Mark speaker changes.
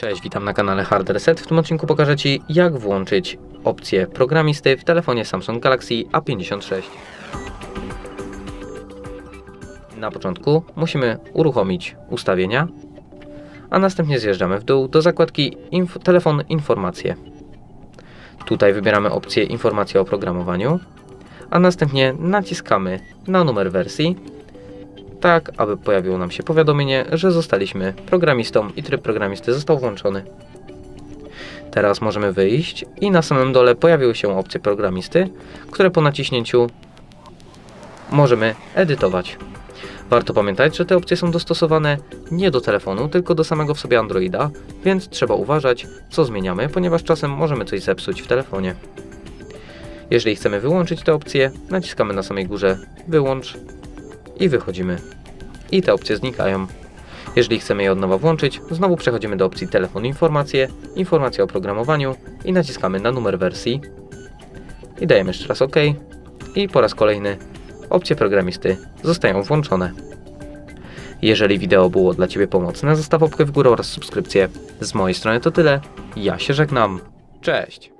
Speaker 1: Cześć, witam na kanale Hard Reset. W tym odcinku pokażę Ci, jak włączyć opcję programisty w telefonie Samsung Galaxy A56. Na początku musimy uruchomić ustawienia, a następnie zjeżdżamy w dół do zakładki inf Telefon Informacje. Tutaj wybieramy opcję Informacje o programowaniu, a następnie naciskamy na numer wersji tak aby pojawiło nam się powiadomienie, że zostaliśmy programistą i tryb programisty został włączony. Teraz możemy wyjść i na samym dole pojawiły się opcje programisty, które po naciśnięciu możemy edytować. Warto pamiętać, że te opcje są dostosowane nie do telefonu, tylko do samego w sobie Androida, więc trzeba uważać, co zmieniamy, ponieważ czasem możemy coś zepsuć w telefonie. Jeżeli chcemy wyłączyć te opcje, naciskamy na samej górze wyłącz i wychodzimy. I te opcje znikają. Jeżeli chcemy je od nowa włączyć, znowu przechodzimy do opcji telefon informacje, informacja o programowaniu i naciskamy na numer wersji. I dajemy jeszcze raz OK. I po raz kolejny opcje programisty zostają włączone. Jeżeli wideo było dla Ciebie pomocne, zostaw łapkę w górę oraz subskrypcję. Z mojej strony to tyle. Ja się żegnam. Cześć!